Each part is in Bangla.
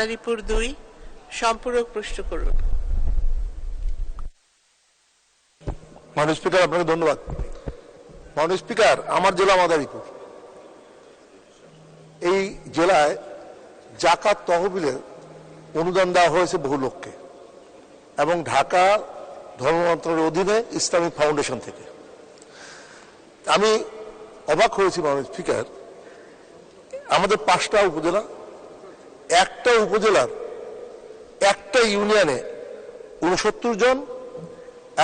মাদারীপুর দুই, সম্পূরক প্রশ্ন করুন। মাননীয় স্পিকার, আপনাকে ধন্যবাদ। মাননীয় স্পিকার, আমার জেলা মাদারীপুর। এই জেলায় জাকাত তহবিলের অনুদান দেওয়া হয়েছে বহু লোককে এবং ঢাকা ধর্ম মন্ত্রণালয়ের অধীনে ইসলামিক ফাউন্ডেশন থেকে। আমি অবাক হয়েছি, মাননীয় স্পিকার। আমাদের পাঁচটা উপজেলা একটা উপজেলার, একটা ইউনিয়নে উনসত্তর জন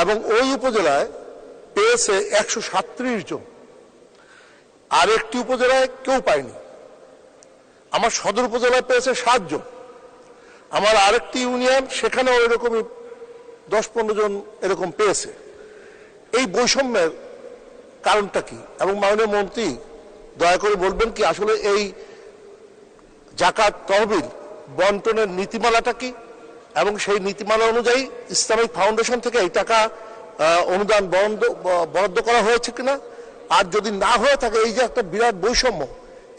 এবং ওই উপজেলায় পেয়েছে একশো সাত্রিশ জন। আর একটি উপজেলায় কেউ পায়নি। আমার সদর উপজেলায় পেয়েছে সাতজন আমার আরেকটি ইউনিয়ন, সেখানেও এরকমই দশ পনেরো জন এরকম পেয়েছে। এই বৈষম্যের কারণটা কি? এবং মাননীয় মন্ত্রী, দয়া করে বলবেন কি আসলে এই জাকাত তহবিল বন্টনের নীতিমালাটা কি? এবং সেই নীতিমালা অনুযায়ী ইসলামিক ফাউন্ডেশন থেকে এই টাকা অনুদান বন্ধ বরাদ্দ করা হয়েছে কিনা? আর যদি না হয়ে থাকে এই যে একটা বিরাট বৈষম্য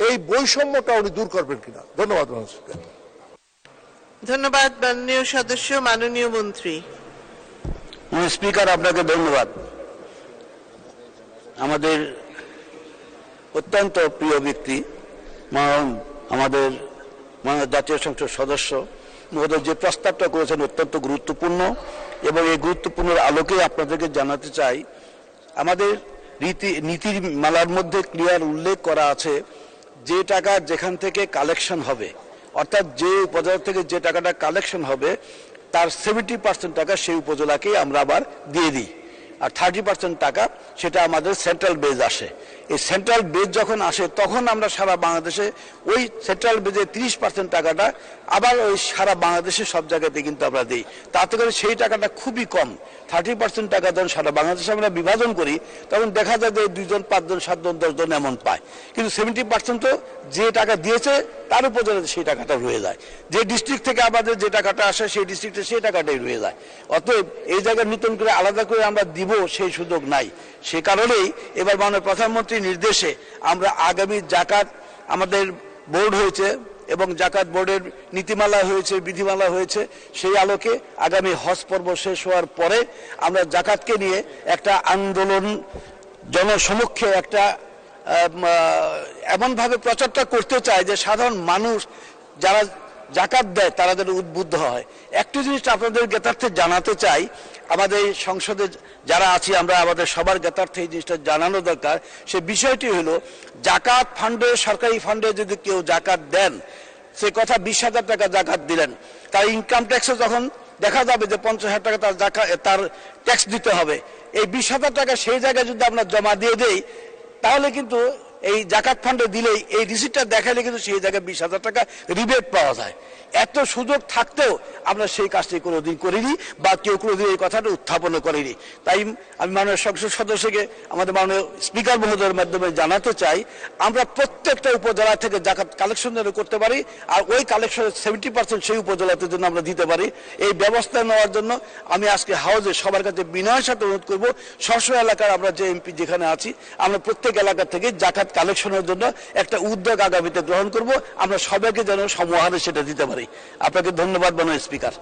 এই বৈষম্যটা উনি দূর করবেন কিনা? ধন্যবাদ ধন্যবাদ মাননীয় সদস্য মাননীয় মন্ত্রী। স্পিকার আপনাকে ধন্যবাদ। আমাদের অত্যন্ত প্রিয় ব্যক্তি মাননীয় আমাদের জাতীয় সংসদ সদস্য মহোদয় যে প্রস্তাবটা করেছেন অত্যন্ত গুরুত্বপূর্ণ এবং এই গুরুত্বপূর্ণ আলোকে আপনাদেরকে জানাতে চাই, আমাদের রীতি, নীতির মালার মধ্যে ক্লিয়ার উল্লেখ করা আছে যে টাকা যেখান থেকে কালেকশন হবে, অর্থাৎ যে উপজেলা থেকে যে টাকাটা কালেকশন হবে, তার সেভেন্টি পার্সেন্ট টাকা সেই উপজেলাকেই আমরা আবার দিয়ে দিই। আর থার্টি পার্সেন্ট টাকা সেটা আমাদের সেন্ট্রাল বেজ আসে। এই সেন্ট্রাল বেজ যখন আসে, তখন আমরা সারা বাংলাদেশে ওই সেন্ট্রাল বেজে তিরিশ পার্সেন্ট টাকাটা আবার ওই সারা বাংলাদেশে সব জায়গাতে কিন্তু আমরা দিই। তাতে করে সেই টাকাটা খুবই কম। থার্টি পার্সেন্ট টাকা যখন সারা বাংলাদেশে আমরা বিভাজন করি, তখন দেখা যায় যে দুইজন, পাঁচজন, সাতজন, দশজন এমন পায়। কিন্তু সেভেন্টি পার্সেন্ট তো যে টাকা দিয়েছে, তার উপজেলাতে সেই টাকাটা রয়ে যায়। যে ডিস্ট্রিক্ট থেকে আমাদের যে টাকাটা আসে, সেই ডিস্ট্রিক্টে সেই টাকাটাই রয়ে যায়। অতএব এই জায়গায় নতুন করে আলাদা করে আমরা দিব, সেই সুযোগ নাই। সে কারণেই এবার মাননীয় প্রধানমন্ত্রীর নির্দেশে আমরা আগামী জাকাত আমাদের বোর্ড হয়েছে এবং জাকাত বোর্ডের নীতিমালা হয়েছে, বিধিমালা হয়েছে, সেই আলোকে আগামী হজ পর্ব শেষ হওয়ার পরে আমরা জাকাতকে নিয়ে একটা আন্দোলন জনসমক্ষে একটা এমনভাবে প্রচারটা করতে চাই যে সাধারণ মানুষ যারা জাকাত দেয়, তারা যেন উদ্বুদ্ধ হয়। একটি জিনিসটা আপনাদের জ্ঞাতার্থে জানাতে চাই, আমাদের সংসদে যারা আছি, আমরা আমাদের সবার জ্ঞাতার্থে এই জিনিসটা জানানো দরকার। সে বিষয়টি হলো, জাকাত ফান্ডে, সরকারি ফান্ডে যদি কেউ জাকাত দেন, সে কথা বিশ হাজার টাকা জাকাত দিলেন। তার ইনকাম ট্যাক্সে যখন দেখা যাবে যে পঞ্চাশ হাজার টাকা তার জাকা, তার ট্যাক্স দিতে হবে। এই বিশ হাজার টাকা সেই জায়গায় যদি আমরা জমা দিয়ে দেই, তাহলে কিন্তু এই জাকাত ফান্ডে দিলেই এই রিসিপ্টটা দেখালে কিন্তু সেই জায়গায় বিশ হাজার টাকা রিবেট পাওয়া যায়। এত সুযোগ থাকতেও আমরা সেই কাজটি কোনোদিন করিনি বা কেউ কোনোদিন এই কথাটা উত্থাপন করিনি। তাই আমি মাননীয় সংসদ সদস্যকে, আমাদের মাননীয় স্পিকার মহোদয়ের মাধ্যমে জানাতে চাই, আমরা প্রত্যেকটা উপজেলা থেকে জাকাত কালেকশন যেন করতে পারি আর ওই কালেকশনের সেভেন্টি পার্সেন্ট সেই উপজেলাতে জন্য আমরা দিতে পারি। এই ব্যবস্থা নেওয়ার জন্য আমি আজকে হাউজে সবার কাছে বিনয়ের সাথে অনুরোধ করব স্ব এলাকার আমরা যে এমপি যেখানে আছি, আমরা প্রত্যেক এলাকা থেকে জাকাত কালেকশনের জন্য একটা উদ্যোগ আগামীতে গ্রহণ করব। আমরা সবাইকে যেন সমহারে সেটা দিতে পারি। আপনাকে ধন্যবাদ, মাননীয় স্পিকার।